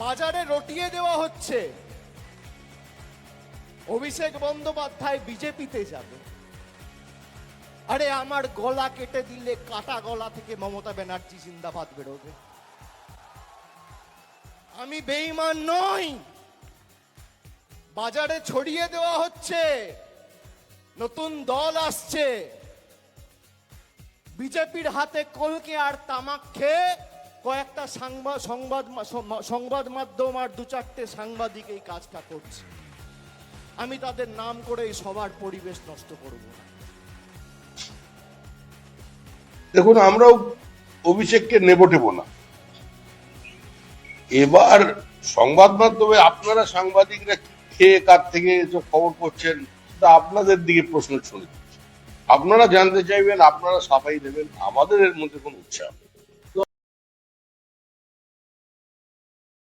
বাজারে রটিয়ে দেওয়া হচ্ছে। অভিষেক বন্দ্যোপাধ্যায় বিজেপিতে যাবে। আরে আমার গলা কেটে দিলে কাটা গলা থেকে মমতা ব্যানার্জি জিন্দাবাদ বেরোবে। আমি বেইমান নই। বাজারে ছড়িয়ে দেওয়া হচ্ছে। নতুন দল আসছে। বিজেপির হাতে কলকে আর তামাক খেয়ে কয়েকটা সাংবাদ সংবাদ সংবাদ মাধ্যম আর দু চারটে সাংবাদিক এই কাজটা করছে। আমি তাদের নাম করে এই সবার পরিবেশ নষ্ট করব দেখুন, আমরাও অভিষেককে নেব টেব না। এবার সংবাদ মাধ্যমে আপনারা সাংবাদিকরা খেয়ে কার থেকে খবর করছেন তা আপনাদের দিকে প্রশ্ন ছড়ে আপনারা জানতে চাইবেন, আপনারা সাফাই দেবেন, আমাদের এর মধ্যে কোনো উৎসাহ নেই।